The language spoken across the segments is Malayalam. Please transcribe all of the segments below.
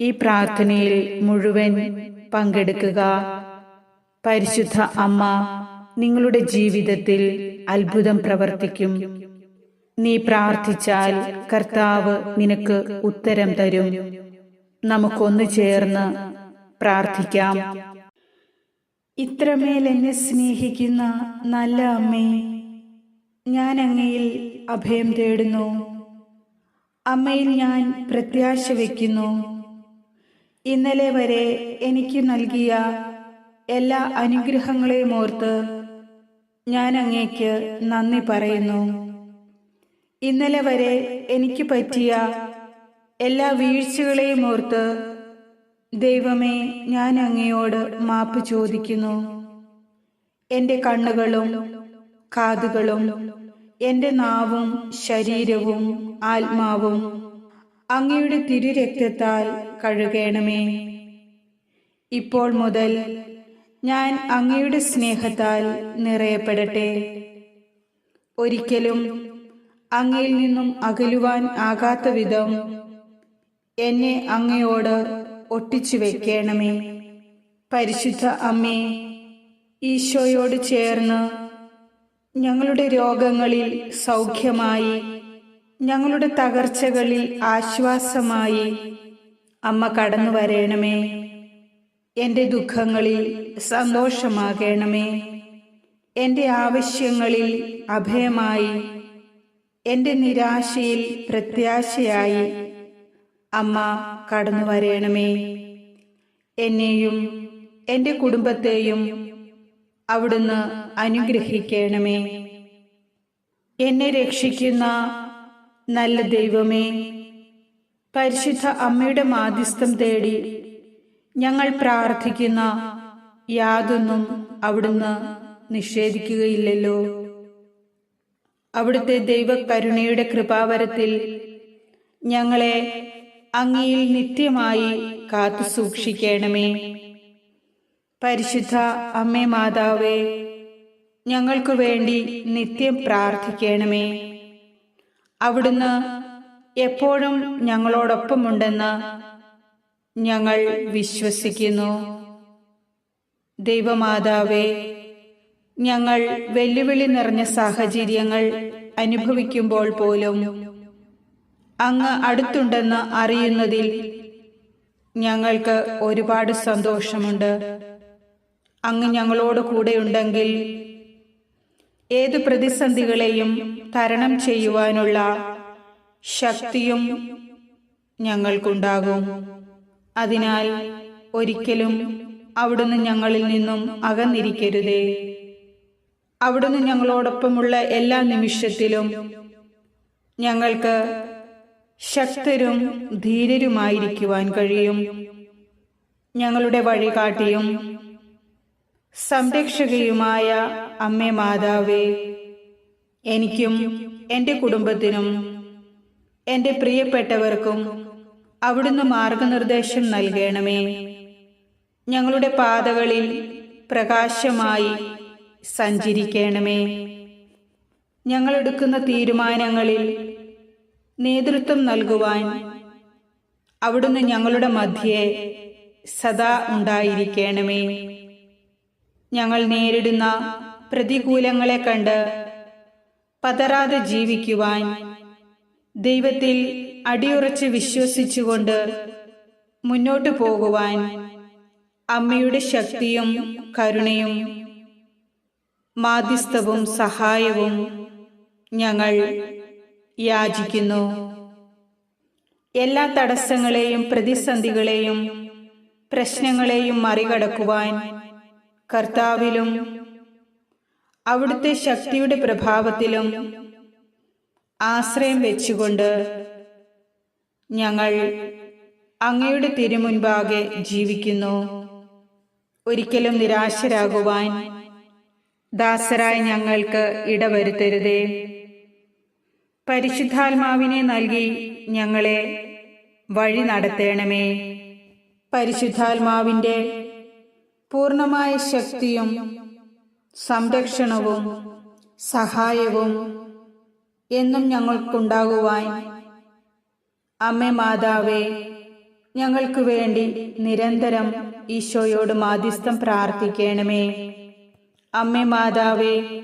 ഈ പ്രാർത്ഥനയിൽ മുഴുവൻ പങ്കെടുക്കുക. പരിശുദ്ധ അമ്മ നിങ്ങളുടെ ജീവിതത്തിൽ അത്ഭുതം പ്രവർത്തിക്കും. നീ പ്രാർത്ഥിച്ചാൽ കർത്താവ് നിനക്ക് ഉത്തരം തരും. നമുക്കൊന്ന് ചേർന്ന് പ്രാർത്ഥിക്കാം. ഇത്രമേൽ എന്നെ സ്നേഹിക്കുന്ന നല്ല അമ്മേ ഞാൻ അങ്ങയിൽ അഭയം തേടുന്നു. അമ്മയിൽ ഞാൻ പ്രത്യാശ വയ്ക്കുന്നു ഇന്നലെ വരെ എനിക്ക് നൽകിയ എല്ലാ അനുഗ്രഹങ്ങളെയും ഓർത്ത് ഞാൻ അങ്ങേക്ക് നന്ദി പറയുന്നു. ഇന്നലെ വരെ എനിക്ക് പറ്റിയ എല്ലാ വീഴ്ചകളെയും ഓർത്ത് ദൈവമേ ഞാൻ അങ്ങയോട് മാപ്പ് ചോദിക്കുന്നു. എന്റെ കണ്ണുകളും കാതുകളും എന്റെ നാവും ശരീരവും ആത്മാവും അങ്ങയുടെ തിരുരക്തത്താൽ കഴുകേണമേ. ഇപ്പോൾ മുതൽ ഞാൻ അങ്ങയുടെ സ്നേഹത്താൽ നിറയപ്പെടട്ടെ. ഒരിക്കലും അങ്ങയിൽ നിന്നും അകലുവാൻ ആകാത്ത വിധം എന്നെ അങ്ങയോട് ഒട്ടിച്ചു വെക്കണമേ. പരിശുദ്ധ അമ്മേ ഈശോയോട് ചേർന്ന് ഞങ്ങളുടെ രോഗങ്ങളിൽ സൗഖ്യമായി ഞങ്ങളുടെ തകർച്ചകളിൽ ആശ്വാസമായി അമ്മ കടന്നു വരേണമേ. എന്റെ ദുഃഖങ്ങളിൽ സന്തോഷമാകണമേ. എന്റെ ആവശ്യങ്ങളിൽ അഭയമായി എന്റെ നിരാശയിൽ പ്രത്യാശയായി അമ്മ കടന്നു വരേണമേ. എന്നെയും എന്റെ കുടുംബത്തെയും അവിടുന്ന് അനുഗ്രഹിക്കണമേ. എന്നെ രക്ഷിക്കുന്ന നല്ല ദൈവമേ പരിശുദ്ധ അമ്മയുടെ മാധ്യസ്ഥം തേടി ഞങ്ങൾ പ്രാർത്ഥിക്കുന്ന യാതൊന്നും അവിടുന്ന് നിഷേധിക്കുകയില്ലല്ലോ. അവിടുത്തെ ദൈവകരുണയുടെ കൃപാവരത്തിൽ ഞങ്ങളെ അങ്ങയിൽ നിത്യമായി കാത്തു സൂക്ഷിക്കണമേ. പരിശുദ്ധ അമ്മേ മാതാവേ ഞങ്ങൾക്കു വേണ്ടി നിത്യം പ്രാർത്ഥിക്കണമേ. അവിടുന്ന് എപ്പോഴും ഞങ്ങളോടൊപ്പമുണ്ടെന്ന് ഞങ്ങൾ വിശ്വസിക്കുന്നു. ദൈവമാതാവേ ഞങ്ങൾ വെല്ലുവിളി നിറഞ്ഞ സാഹചര്യങ്ങൾ അനുഭവിക്കുമ്പോൾ പോലും അങ്ങ് അടുത്തുണ്ടെന്ന് അറിയുന്നതിൽ ഞങ്ങൾക്ക് ഒരുപാട് സന്തോഷമുണ്ട്. അങ്ങ് ഞങ്ങളോട് കൂടെയുണ്ടെങ്കിൽ ഏത് പ്രതിസന്ധികളെയും തരണം ചെയ്യുവാനുള്ള ശക്തിയും ഞങ്ങൾക്കുണ്ടാകും. അതിനാൽ ഒരിക്കലും അവിടുന്ന് ഞങ്ങളിൽ നിന്നും അകന്നിരിക്കരുതേ. അവിടുന്ന് ഞങ്ങളോടൊപ്പമുള്ള എല്ലാ നിമിഷത്തിലും ഞങ്ങൾക്ക് ശക്തരും ധീരരുമായിരിക്കുവാൻ കഴിയും. ഞങ്ങളുടെ വഴികാട്ടിയും സംരക്ഷകയുമായ അമ്മേ മാതാവേ എനിക്കും എന്റെ കുടുംബത്തിനും എന്റെ പ്രിയപ്പെട്ടവർക്കും അവിടുന്ന് മാർഗനിർദ്ദേശം നൽകണമേ. ഞങ്ങളുടെ പാതകളിൽ പ്രകാശമായി സഞ്ചരിക്കണമേ. ഞങ്ങളെടുക്കുന്ന തീരുമാനങ്ങളിൽ നേതൃത്വം നൽകുവാൻ അവിടുന്ന് ഞങ്ങളുടെ മധ്യേ സദാ ഉണ്ടായിരിക്കണമേ. ഞങ്ങൾ നേരിടുന്ന പ്രതികൂലങ്ങളെ കണ്ട് പതറാതെ ജീവിക്കുവാൻ ദൈവത്തിൽ അടിയുറച്ച് വിശ്വസിച്ചുകൊണ്ട് മുന്നോട്ടു പോകുവാൻ അമ്മയുടെ ശക്തിയും കരുണയും മാധ്യസ്ഥവും സഹായവും ഞങ്ങൾ യാചിക്കുന്നു. എല്ലാ തടസ്സങ്ങളെയും പ്രതിസന്ധികളെയും പ്രശ്നങ്ങളെയും മറികടക്കുവാൻ കർത്താവിലും അവിടുത്തെ ശക്തിയുടെ പ്രഭാവത്തിലും ആശ്രയം വെച്ചുകൊണ്ട് ഞങ്ങൾ അങ്ങയുടെ തിരുമുൻപാകെ ജീവിക്കുന്നു. ഒരിക്കലും നിരാശരാകുവാൻ ദാസരായ ഞങ്ങൾക്ക് ഇടവരുത്തരുതേ. പരിശുദ്ധാത്മാവിനെ നൽകി ഞങ്ങളെ വഴി നടത്തേണമേ. പരിശുദ്ധാത്മാവിന്റെ പൂർണമായ ശക്തിയും സംരക്ഷണവും സഹായവും എന്നും ഞങ്ങൾക്കുണ്ടാകുവാൻ അമ്മ മാതാവേ ഞങ്ങൾക്ക് വേണ്ടി നിരന്തരം ഈശോയോട് മാധ്യസ്ഥം പ്രാർത്ഥിക്കണമേ. അമ്മ മാതാവേ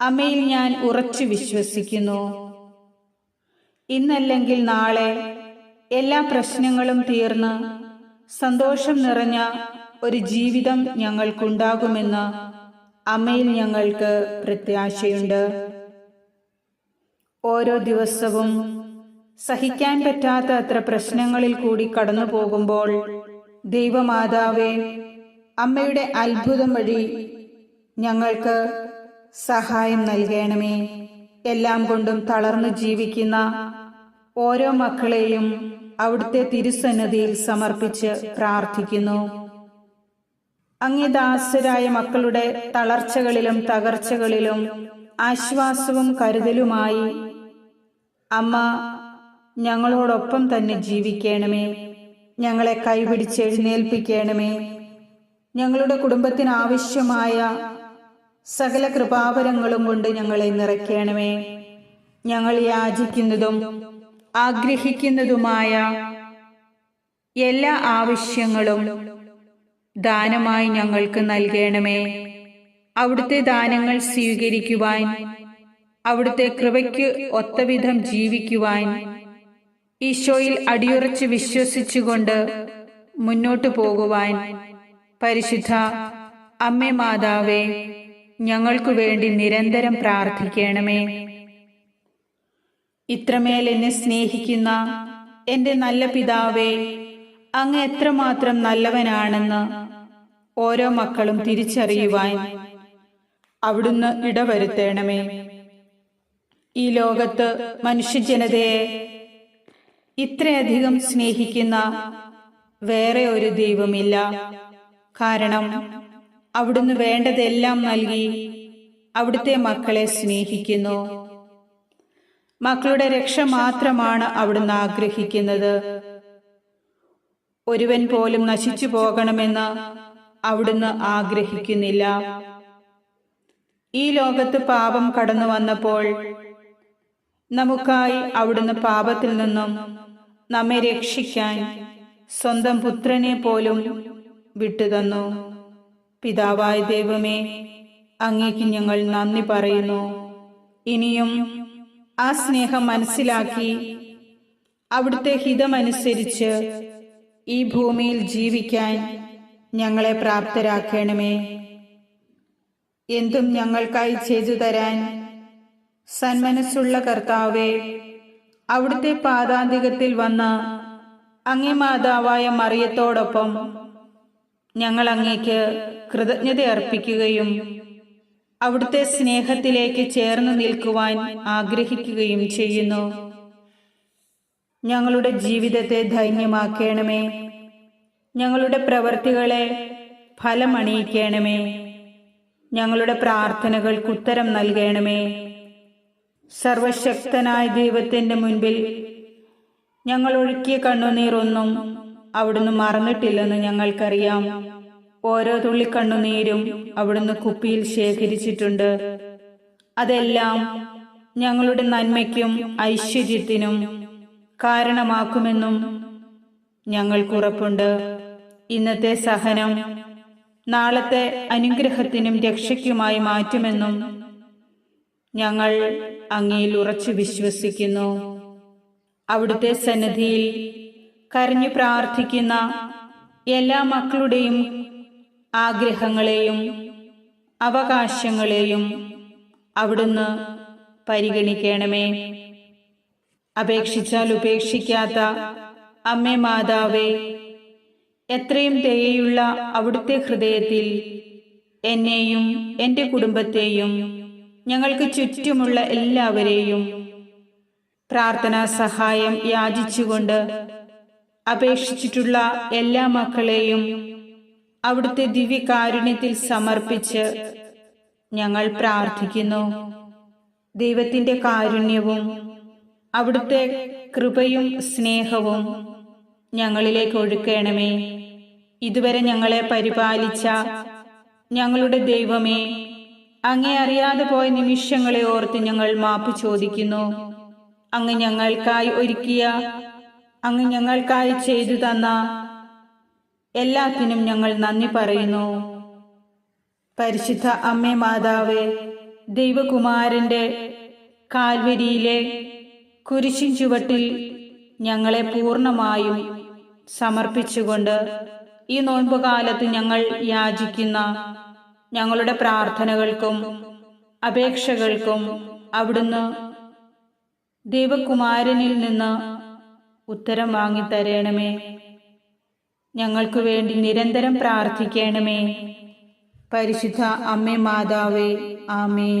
അമ്മയിൽ ഞാൻ ഉറച്ചു വിശ്വസിക്കുന്നു. ഇന്നല്ലെങ്കിൽ നാളെ എല്ലാ പ്രശ്നങ്ങളും തീർന്ന് സന്തോഷം നിറഞ്ഞ ഒരു ജീവിതം ഞങ്ങൾക്കുണ്ടാകുമെന്ന് അമ്മയിൽ ഞങ്ങൾക്ക് പ്രത്യാശയുണ്ട്. ഓരോ ദിവസവും സഹിക്കാൻ പറ്റാത്ത അത്ര പ്രശ്നങ്ങളിൽ കൂടി കടന്നു പോകുമ്പോൾ ദൈവമാതാവേ അമ്മയുടെ അത്ഭുതം വഴി ഞങ്ങൾക്ക് സഹായം നൽകണമേ. എല്ലാം കൊണ്ടും തളർന്നു ജീവിക്കുന്ന ഓരോ മക്കളെയും അവിടുത്തെ തിരുസന്നതിയിൽ സമർപ്പിച്ച് പ്രാർത്ഥിക്കുന്നു. അങ്ങിദാസരായ മക്കളുടെ തളർച്ചകളിലും തകർച്ചകളിലും ആശ്വാസവും കരുതലുമായി അമ്മ ഞങ്ങളോടൊപ്പം തന്നെ ജീവിക്കണമേ. ഞങ്ങളെ കൈപിടിച്ച് എഴുന്നേൽപ്പിക്കണമേ. ഞങ്ങളുടെ കുടുംബത്തിന് ആവശ്യമായ സകല കൃപാവരങ്ങളും കൊണ്ട് ഞങ്ങളെ നിറയ്ക്കണമേ. ഞങ്ങൾ യാചിക്കുന്നതും ആഗ്രഹിക്കുന്നതുമായ എല്ലാ ആവശ്യങ്ങളും ദാനമായി ഞങ്ങൾക്ക് നൽകണമേ. അവിടുത്തെ ദാനങ്ങൾ സ്വീകരിക്കുവാൻ. അവിടുത്തെ കൃപയ്ക്ക് ഒത്തവിധം ജീവിക്കുവാൻ. ഈശോയിൽ അടിയുറച്ച് വിശ്വസിച്ചുകൊണ്ട് മുന്നോട്ടു പോകുവാൻ. പരിശുദ്ധ അമ്മേ മാതാവേ ഞങ്ങൾക്കു വേണ്ടി നിരന്തരം പ്രാർത്ഥിക്കണമേ. ഇത്രമേൽ എന്നെ സ്നേഹിക്കുന്ന എന്റെ നല്ല പിതാവേ അങ്ങ് എത്രമാത്രം നല്ലവനാണെന്ന് ഓരോ മക്കളും തിരിച്ചറിയുവാൻ അവിടുന്ന് ഇടവരുത്തേണമേ. ഈ ലോകത്ത് മനുഷ്യജനതയെ ഇത്രയധികം സ്നേഹിക്കുന്ന വേറെ ഒരു ദൈവമില്ല. കാരണം അവിടുന്ന് വേണ്ടതെല്ലാം നൽകി അവിടുത്തെ മക്കളെ സ്നേഹിക്കുന്നു. മക്കളുടെ രക്ഷ മാത്രമാണ് അവിടുന്ന് ആഗ്രഹിക്കുന്നത്. ഒരുവൻ പോലും നശിച്ചു പോകണമെന്ന് അവിടുന്ന് ആഗ്രഹിക്കുന്നില്ല. ഈ ലോകത്ത് പാപം കടന്നു വന്നപ്പോൾ നമുക്കായി അവിടുന്ന് പാപത്തിൽ നിന്നും നമ്മെ രക്ഷിക്കാൻ സ്വന്തം പുത്രനെ പോലും വിട്ടുതന്നു. പിതാവായ ദൈവമേ അങ്ങേക്ക് ഞങ്ങൾ നന്ദി പറയുന്നു. ഇനിയും ആ സ്നേഹം മനസ്സിലാക്കി അവിടുത്തെ ഹിതമനുസരിച്ച് ഈ ഭൂമിയിൽ ജീവിക്കാൻ ഞങ്ങളെ പ്രാപ്തരാക്കണമേ. എന്തും ഞങ്ങൾക്കായി ചെയ്തു തരാൻ സന്മനസ്സുള്ള കർത്താവെ അവിടുത്തെ പാദാന്തികത്തിൽ വന്ന അങ്ങേ മാതാവായ മറിയത്തോടൊപ്പം ഞങ്ങൾ അങ്ങേക്ക് കൃതജ്ഞത അർപ്പിക്കുകയും അവിടുത്തെ സ്നേഹത്തിലേക്ക് ചേർന്ന് നിൽക്കുവാൻ ആഗ്രഹിക്കുകയും ചെയ്യുന്നു. ഞങ്ങളുടെ ജീവിതത്തെ ധൈര്യമാക്കണമേ ഞങ്ങളുടെ പ്രവർത്തികളെ ഫലമണിയിക്കണമേ. ഞങ്ങളുടെ പ്രാർത്ഥനകൾക്ക് ഉത്തരം നൽകണമേ. സർവശക്തനായ ദൈവത്തിന്റെ മുൻപിൽ ഞങ്ങൾ ഒഴുക്കിയ കണ്ണുനീരൊന്നും അവിടുന്ന് മറന്നിട്ടില്ലെന്ന് ഞങ്ങൾക്കറിയാം. ഓരോ തുള്ളി കണ്ണുനീരും അവിടുന്ന് കുപ്പിയിൽ ശേഖരിച്ചിട്ടുണ്ട്. അതെല്ലാം ഞങ്ങളുടെ നന്മയ്ക്കും ഐശ്വര്യത്തിനും കാരണമാക്കുമെന്നും ഞങ്ങൾക്കുറപ്പുണ്ട് ഇന്നത്തെ സഹനം നാളത്തെ അനുഗ്രഹത്തിനും രക്ഷയ്ക്കുമായി മാറ്റുമെന്നും ഞങ്ങൾ അങ്ങയിൽ ഉറച്ചു വിശ്വസിക്കുന്നു. അവിടുത്തെ സന്നിധിയിൽ കരഞ്ഞു പ്രാർത്ഥിക്കുന്ന എല്ലാ മക്കളുടെയും ആഗ്രഹങ്ങളെയും അവകാശങ്ങളെയും അവിടുന്ന് പരിഗണിക്കണമേ. അപേക്ഷിച്ചാൽ ഉപേക്ഷിക്കാത്ത അമ്മേ മാതാവേ എത്രയും ദയയുള്ള അവിടുത്തെ ഹൃദയത്തിൽ എന്നെയും എന്റെ കുടുംബത്തെയും ഞങ്ങൾക്ക് ചുറ്റുമുള്ള എല്ലാവരെയും പ്രാർത്ഥനാ സഹായം യാചിച്ചുകൊണ്ട് അപേക്ഷിച്ചിട്ടുള്ള എല്ലാ മക്കളെയും അവിടുത്തെ ദിവ്യകാരുണ്യത്തിൽ സമർപ്പിച്ച് ഞങ്ങൾ പ്രാർത്ഥിക്കുന്നു. ദൈവത്തിന്റെ കാരുണ്യവും അവിടുത്തെ കൃപയും സ്നേഹവും ഞങ്ങളിലേക്ക് ഒഴുക്കണമേ. ഇതുവരെ ഞങ്ങളെ പരിപാലിച്ച ഞങ്ങളുടെ ദൈവമേ അങ്ങേ അറിയാതെ പോയ നിമിഷങ്ങളെ ഓർത്ത് ഞങ്ങൾ മാപ്പ് ചോദിക്കുന്നു. അങ്ങ് ഞങ്ങൾക്കായി ഒരുക്കിയ അങ്ങ് ഞങ്ങൾക്കായി ചെയ്തു തന്ന എല്ലാത്തിനും ഞങ്ങൾ നന്ദി പറയുന്നു. പരിശുദ്ധ അമ്മേ മാതാവേ ദൈവകുമാരന്റെ കാൽവരിയിലെ കുരിശിൻ ചുവട്ടിൽ ഞങ്ങളെ പൂർണമായും സമർപ്പിച്ചുകൊണ്ട് ഈ നോൻപുകാലത്ത് ഞങ്ങൾ യാചിക്കുന്ന ഞങ്ങളുടെ പ്രാർത്ഥനകൾക്കും അപേക്ഷകൾക്കും അവിടുന്ന് ദൈവകുമാരനിൽ നിന്ന് ഉത്തരം വാങ്ങിത്തരണമേ. ഞങ്ങൾക്ക് വേണ്ടി നിരന്തരം പ്രാർത്ഥിക്കണമേ. പരിശുദ്ധ അമ്മേ മാതാവേ ആമേ